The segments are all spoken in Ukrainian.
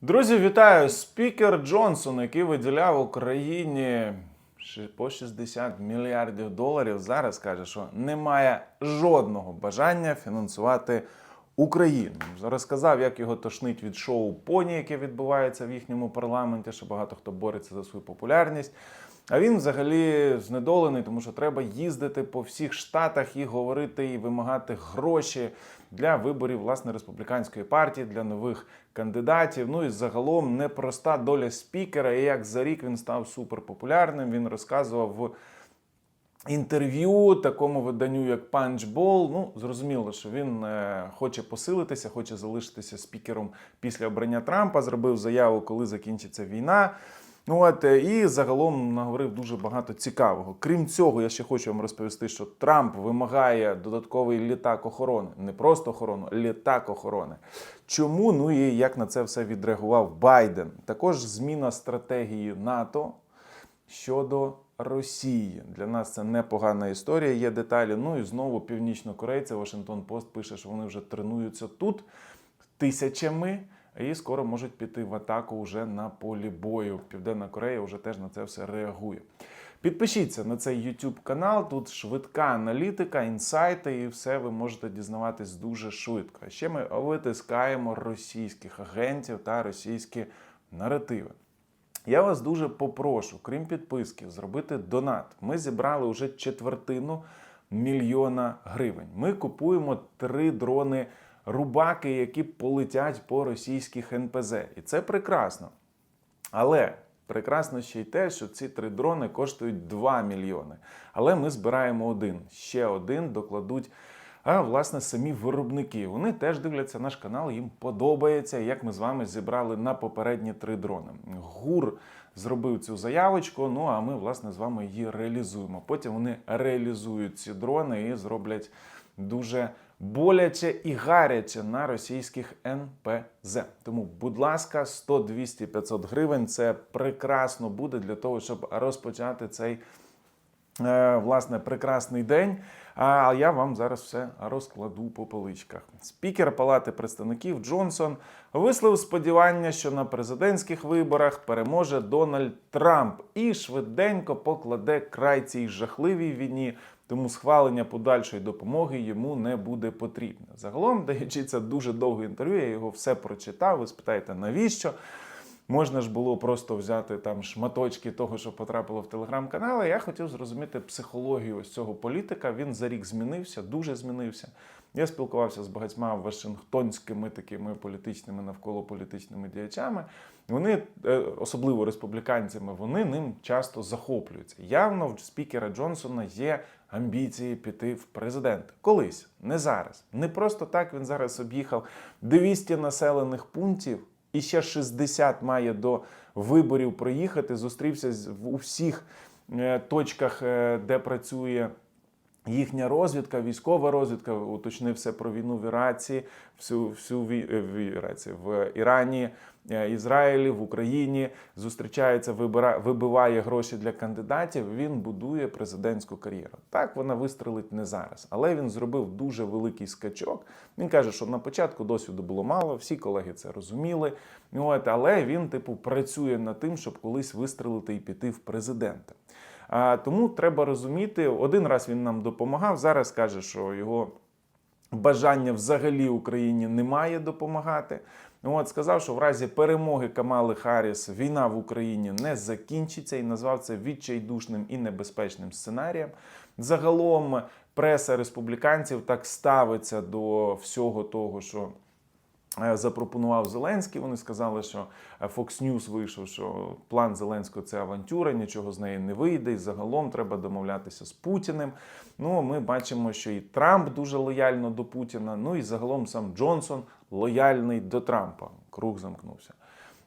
Друзі, вітаю! Спікер Джонсон, який виділяв Україні по 60 мільярдів доларів, зараз каже, що немає жодного бажання фінансувати Україну. Розказав, як його тошнить від шоу Поні, яке відбувається в їхньому парламенті, що багато хто бореться за свою популярність. А він взагалі знедолений, тому що треба їздити по всіх штатах і говорити і вимагати гроші для виборів власне республіканської партії, для нових кандидатів. Ну і загалом непроста доля спікера. І як за рік він став суперпопулярним. Він розказував в інтерв'ю такому виданню, як Punchbowl. Ну, зрозуміло, що він е, хоче посилитися, хоче залишитися спікером після обрання Трампа. Зробив заяву, коли закінчиться війна. Ну, от, е, і загалом наговорив дуже багато цікавого. Крім цього, я ще хочу вам розповісти, що Трамп вимагає додатковий літак охорони, не просто охорону, літак охорони. Чому? Ну і як на це все відреагував Байден? Також зміна стратегії НАТО щодо Росії. Для нас це непогана історія. Є деталі. Ну і знову північнокорейці Вашингтон Пост пише, що вони вже тренуються тут тисячами. І скоро можуть піти в атаку вже на полі бою. Південна Корея вже теж на це все реагує. Підпишіться на цей YouTube канал. Тут швидка аналітика, інсайти, і все ви можете дізнаватись дуже швидко. Ще ми витискаємо російських агентів та російські наративи. Я вас дуже попрошу, крім підписки, зробити донат. Ми зібрали вже четвертину мільйона гривень. Ми купуємо три дрони рубаки, які полетять по російських НПЗ. І це прекрасно. Але прекрасно ще й те, що ці три дрони коштують 2 мільйони. Але ми збираємо один. Ще один докладуть. А власне самі виробники. Вони теж дивляться наш канал, їм подобається, як ми з вами зібрали на попередні три дрони. ГУР зробив цю заявочку. Ну а ми, власне, з вами її реалізуємо. Потім вони реалізують ці дрони і зроблять дуже боляче і гаряче на російських НПЗ. Тому, будь ласка, 100, 200, 500 гривень. Це прекрасно буде для того, щоб розпочати цей е, власне прекрасний день. А я вам зараз все розкладу по поличках. Спікер Палати представників Джонсон висловив сподівання, що на президентських виборах переможе Дональд Трамп і швиденько покладе край цій жахливій війні. Тому схвалення подальшої допомоги йому не буде потрібно. Загалом, даючи це дуже довге інтерв'ю, я його все прочитав. Ви спитаєте, навіщо? Можна ж було просто взяти там шматочки того, що потрапило в телеграм-канал. Я хотів зрозуміти психологію ось цього політика. Він за рік змінився, дуже змінився. Я спілкувався з багатьма вашингтонськими такими політичними навколо політичними діячами. Вони, е, особливо республіканцями, вони ним часто захоплюються. Явно в спікера Джонсона є амбіції піти в президент. Колись, не зараз. Не просто так він зараз об'їхав 200 населених пунктів і ще 60 має до виборів проїхати. Зустрівся в- у всіх е, точках, е, де працює. Їхня розвідка, військова розвідка, уточнив все про війну в Іраці, всю, всю е, в Іраці, в Ірані, е, Ізраїлі, в Україні зустрічається, вибира, вибиває гроші для кандидатів. Він будує президентську кар'єру. Так вона вистрелить не зараз, але він зробив дуже великий скачок. Він каже, що на початку досвіду було мало, всі колеги це розуміли. От, але він, типу, працює над тим, щоб колись вистрелити і піти в президенти. Тому треба розуміти, один раз він нам допомагав, зараз каже, що його бажання взагалі Україні немає допомагати. От сказав, що в разі перемоги Камали Харріс війна в Україні не закінчиться і назвав це відчайдушним і небезпечним сценарієм. Загалом преса республіканців так ставиться до всього того, що запропонував Зеленський. Вони сказали, що е, Fox News вийшов, що план Зеленського це авантюра, нічого з неї не вийде. І загалом треба домовлятися з Путіним. Ну, ми бачимо, що і Трамп дуже лояльно до Путіна. Ну і загалом сам Джонсон лояльний до Трампа. Круг замкнувся.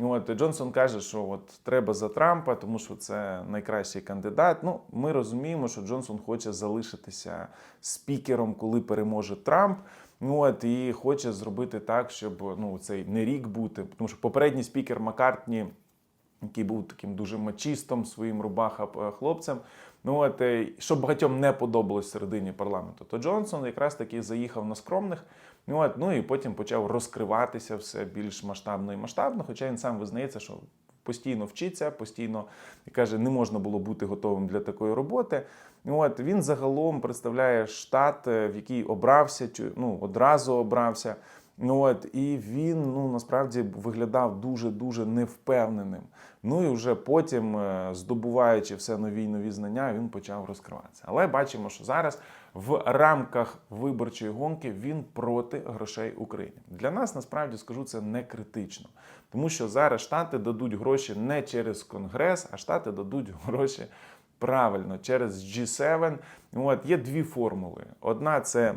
От Джонсон каже, що от треба за Трампа, тому що це найкращий кандидат. Ну, ми розуміємо, що Джонсон хоче залишитися спікером, коли переможе Трамп. Ну от і хоче зробити так, щоб ну цей не рік бути, тому що попередній спікер Маккартні, який був таким дуже мачістом своїм рубаха е, хлопцем. Ну от е, що багатьом не подобалось середині парламенту, то Джонсон якраз таки заїхав на скромних Ну, От, ну і потім почав розкриватися все більш масштабно і масштабно, хоча він сам визнається, що постійно вчиться, постійно каже, не можна було бути готовим для такої роботи. От він загалом представляє штат, е, в який обрався, ну одразу обрався. Ну от і він ну насправді виглядав дуже дуже невпевненим. Ну і вже потім, е, здобуваючи все нові й нові знання, він почав розкриватися. Але бачимо, що зараз в рамках виборчої гонки він проти грошей України. Для нас насправді скажу це не критично, тому що зараз штати дадуть гроші не через конгрес, а штати дадуть гроші правильно через G7. От є дві формули: одна це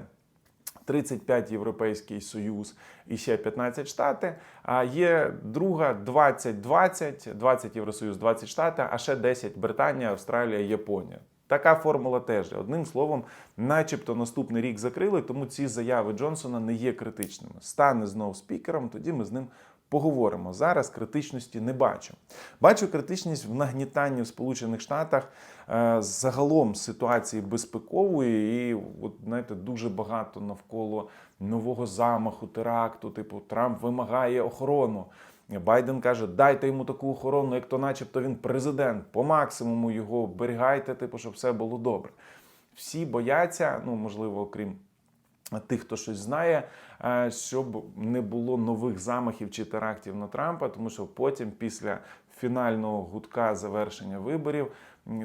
35 Європейський Союз і ще 15 штати. А є друга 20-20, 20 Євросоюз, 20 штати, а ще 10 Британія, Австралія, Японія. Така формула теж одним словом, начебто наступний рік закрили, тому ці заяви Джонсона не є критичними. Стане знов спікером, тоді ми з ним поговоримо. Зараз критичності не бачу. Бачу критичність в нагнітанні в Сполучених Штатах е, загалом ситуації безпекової, і от знаєте, дуже багато навколо нового замаху, теракту. Типу Трамп вимагає охорону. Байден каже, дайте йому таку охорону, як то, начебто, він президент. По максимуму його оберігайте, типу, щоб все було добре. Всі бояться, ну можливо, окрім тих, хто щось знає, е, щоб не було нових замахів чи терактів на Трампа, тому що потім, після фінального гудка завершення виборів,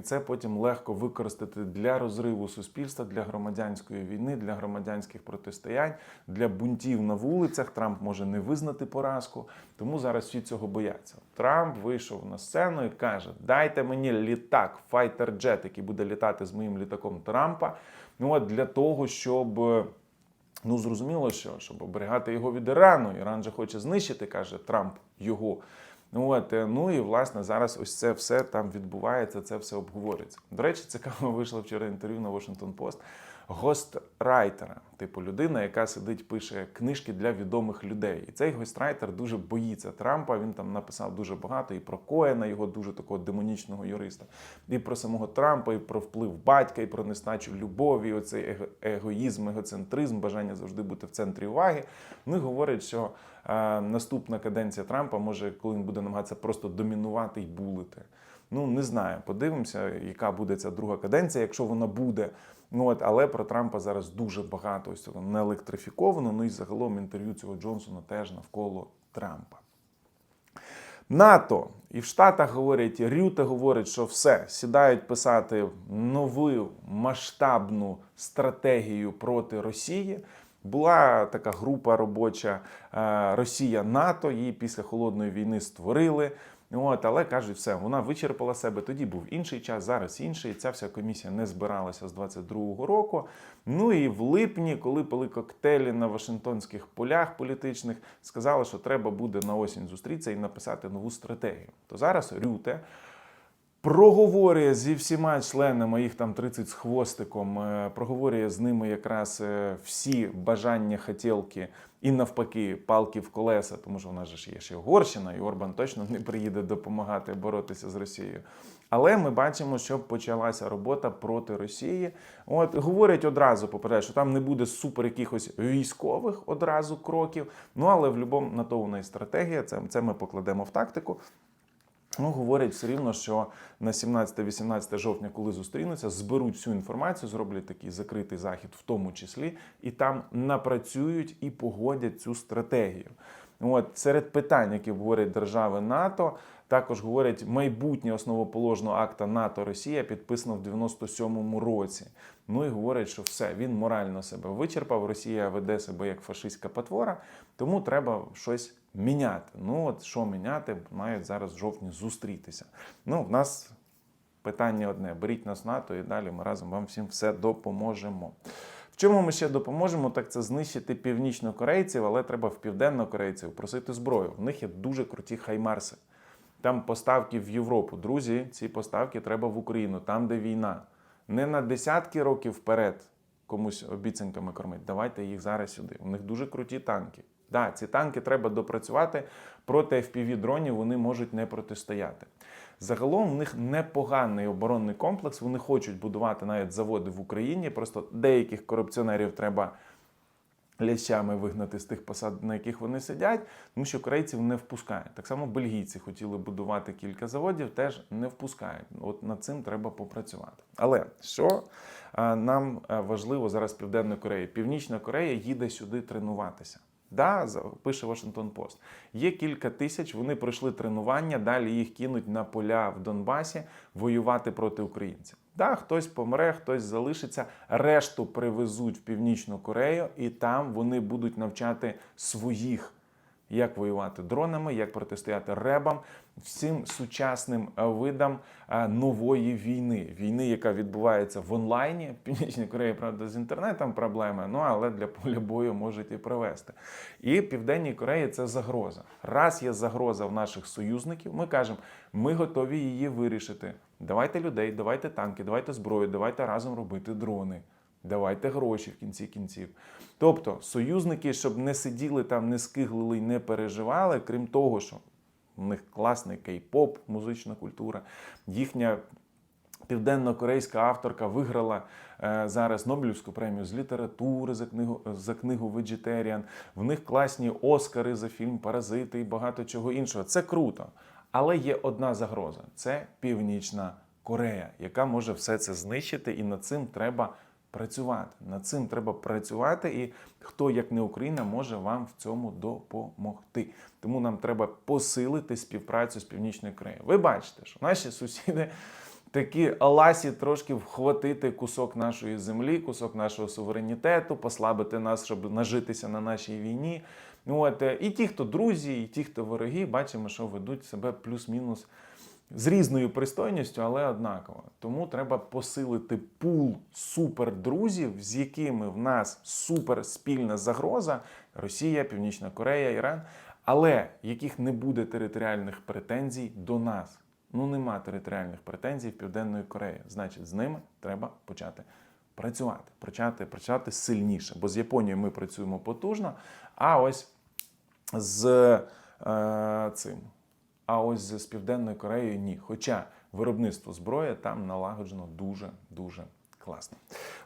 це потім легко використати для розриву суспільства, для громадянської війни, для громадянських протистоянь, для бунтів на вулицях. Трамп може не визнати поразку, тому зараз всі цього бояться. Трамп вийшов на сцену і каже: Дайте мені літак, файтер-джет, який буде літати з моїм літаком Трампа. Ну от для того, щоб. Ну, зрозуміло, що щоб оберігати його від Ірану. Іран же хоче знищити, каже Трамп його. Ну, от, е, ну і власне зараз ось це все там відбувається, це все обговорюється. До речі, цікаво вийшло вчора інтерв'ю на Washington Post гострайтера, типу людина, яка сидить, пише книжки для відомих людей. І цей гострайтер дуже боїться Трампа. Він там написав дуже багато і про Коена, його дуже такого демонічного юриста, і про самого Трампа, і про вплив батька, і про нестачу любові, оцей его- егоїзм, егоцентризм, бажання завжди бути в центрі уваги. Ну і говорять, що е, наступна каденція Трампа може, коли він буде намагатися просто домінувати і булити. Ну не знаю, подивимося, яка буде ця друга каденція, якщо вона буде. Ну от, але про Трампа зараз дуже багато ось цього не електрофіковано. Ну і загалом інтерв'ю цього Джонсона теж навколо Трампа. НАТО і в Штатах говорять, і Рюте говорить, що все сідають писати нову масштабну стратегію проти Росії. Була така група робоча е, Росія НАТО. Її після холодної війни створили. От, але кажуть, все, вона вичерпала себе. Тоді був інший час, зараз інший. Ця вся комісія не збиралася з 22-го року. Ну і в липні, коли пили коктейлі на Вашингтонських полях політичних, сказали, що треба буде на осінь зустрітися і написати нову стратегію. То зараз Рюте проговорює зі всіма членами, їх там 30 з хвостиком, е, проговорює з ними якраз е, всі бажання, хотілки і навпаки палки в колеса, тому що в нас ж є ще Угорщина, і Орбан точно не приїде допомагати боротися з Росією. Але ми бачимо, що почалася робота проти Росії. От говорять одразу, попереджають, що там не буде супер якихось військових одразу кроків. Ну але в будь-якому на то вона і стратегія. Це, це ми покладемо в тактику. Ну, говорять все рівно, що на 17-18 жовтня, коли зустрінуться, зберуть всю інформацію, зроблять такий закритий захід, в тому числі, і там напрацюють і погодять цю стратегію. От серед питань, які говорять держави НАТО, також говорять майбутнє основоположного акта НАТО Росія підписано в 97-му році. Ну і говорять, що все він морально себе вичерпав. Росія веде себе як фашистська потвора, тому треба щось міняти. Ну от що міняти, мають зараз в жовтні зустрітися. Ну, в нас питання одне: беріть нас НАТО, і далі ми разом вам всім все допоможемо. В чому ми ще допоможемо? Так це знищити північнокорейців, але треба в південнокорейців просити зброю. В них є дуже круті хаймарси. Там поставки в Європу. Друзі, ці поставки треба в Україну, там, де війна. Не на десятки років вперед комусь обіцянками кормить. Давайте їх зараз сюди. У них дуже круті танки. Да, ці танки треба допрацювати проти fpv дронів вони можуть не протистояти. Загалом в них непоганий оборонний комплекс. Вони хочуть будувати навіть заводи в Україні. Просто деяких корупціонерів треба лящами вигнати з тих посад, на яких вони сидять, тому що корейців не впускають. Так само бельгійці хотіли будувати кілька заводів, теж не впускають. От над цим треба попрацювати. Але що нам важливо зараз Південної Кореї? Північна Корея їде сюди тренуватися. Да, пише Вашингтон Пост. Є кілька тисяч, вони пройшли тренування, далі їх кинуть на поля в Донбасі воювати проти українців. Да, хтось помре, хтось залишиться, решту привезуть в Північну Корею, і там вони будуть навчати своїх, як воювати дронами, як протистояти ребам, всім сучасним е, видам е, нової війни. Війни, яка відбувається в онлайні. Північній Кореї, правда, з інтернетом проблеми, ну але для поля бою можуть і привести. І Південній Кореї це загроза. Раз є загроза в наших союзників, ми кажемо, ми готові її вирішити. Давайте людей, давайте танки, давайте зброю, давайте разом робити дрони. Давайте гроші в кінці кінців. Тобто союзники, щоб не сиділи там, не скиглили і не переживали, крім того, що у них класний кей-поп, музична культура, їхня південно-корейська авторка виграла е, зараз Нобелівську премію з літератури за книгу за книгу Vegetarian. В них класні Оскари за фільм Паразити і багато чого іншого. Це круто. Але є одна загроза: це Північна Корея, яка може все це знищити, і над цим треба працювати. Над цим треба працювати, і хто, як не Україна, може вам в цьому допомогти. Тому нам треба посилити співпрацю з Північною Кореєю. Ви бачите, що наші сусіди такі ласі трошки вхватити кусок нашої землі, кусок нашого суверенітету, послабити нас, щоб нажитися на нашій війні. От, е, і ті, хто друзі, і ті, хто вороги, бачимо, що ведуть себе плюс-мінус з різною пристойністю, але однаково. Тому треба посилити пул супердрузів, з якими в нас супер спільна загроза Росія, Північна Корея, Іран, але яких не буде територіальних претензій до нас. Ну нема територіальних претензій в Південної Кореї. Значить, з ними треба почати працювати, почати працювати сильніше. Бо з Японією ми працюємо потужно, а ось з е, цим. А ось з Південною Кореєю ні. Хоча виробництво зброї там налагоджено дуже дуже класно.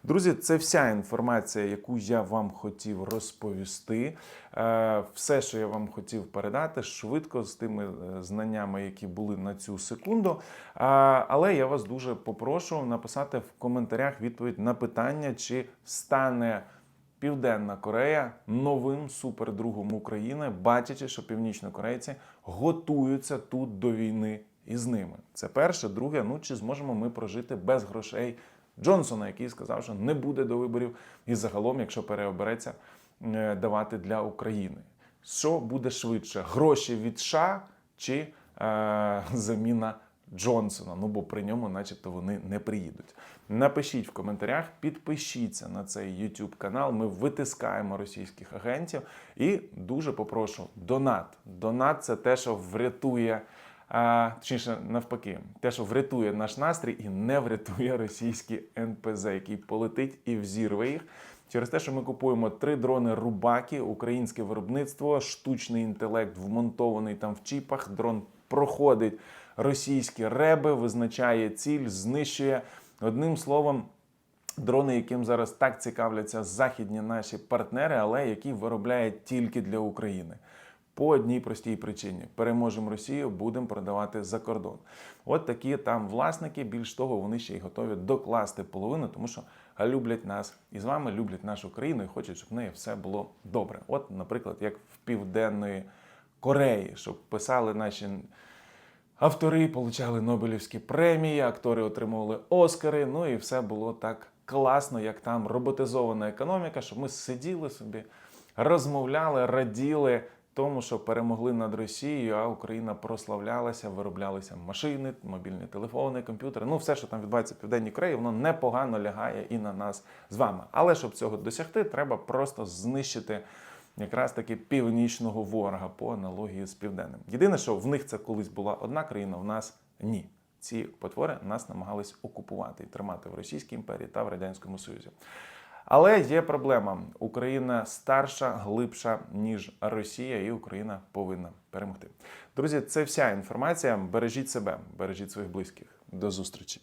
Друзі, це вся інформація, яку я вам хотів розповісти. Е, Все, що я вам хотів передати, швидко з тими е, знаннями, які були на цю секунду. Але я вас дуже попрошу написати в коментарях відповідь на питання, чи стане. Південна Корея новим супердругом України, бачачи, що північнокорейці готуються тут до війни із ними. Це перше. Друге, ну чи зможемо ми прожити без грошей Джонсона, який сказав, що не буде до виборів, і загалом, якщо переобереться, е, давати для України. Що буде швидше? Гроші від США чи е, заміна Джонсона? Ну бо при ньому, начебто, вони не приїдуть. Напишіть в коментарях, підпишіться на цей YouTube канал. Ми витискаємо російських агентів. І дуже попрошу донат. Донат це те, що врятує. А, точніше, навпаки, те, що врятує наш настрій і не врятує російські НПЗ, який полетить і взірве їх. Через те, що ми купуємо три дрони Рубаки, українське виробництво, штучний інтелект вмонтований там в чіпах. Дрон проходить російські реби, визначає ціль, знищує. Одним словом, дрони, яким зараз так цікавляться західні наші партнери, але які виробляють тільки для України. По одній простій причині: переможемо Росію, будемо продавати за кордон. От такі там власники. Більш того, вони ще й готові докласти половину, тому що люблять нас і з вами люблять нашу країну і хочуть, щоб в неї все було добре. От, наприклад, як в Південної Кореї, щоб писали наші автори, получали Нобелівські премії, актори отримували Оскари. Ну і все було так класно, як там роботизована економіка, щоб ми сиділи собі, розмовляли, раділи тому, що перемогли над Росією, а Україна прославлялася, вироблялися машини, мобільні телефони, комп'ютери. Ну, все, що там відбувається в Південній Кореї, воно непогано лягає і на нас з вами. Але щоб цього досягти, треба просто знищити. Якраз таки північного ворога по аналогії з південним. Єдине, що в них це колись була одна країна, в нас ні. Ці потвори нас намагались окупувати і тримати в Російській імперії та в Радянському Союзі. Але є проблема: Україна старша, глибша ніж Росія, і Україна повинна перемогти. Друзі, це вся інформація. Бережіть себе, бережіть своїх близьких. До зустрічі.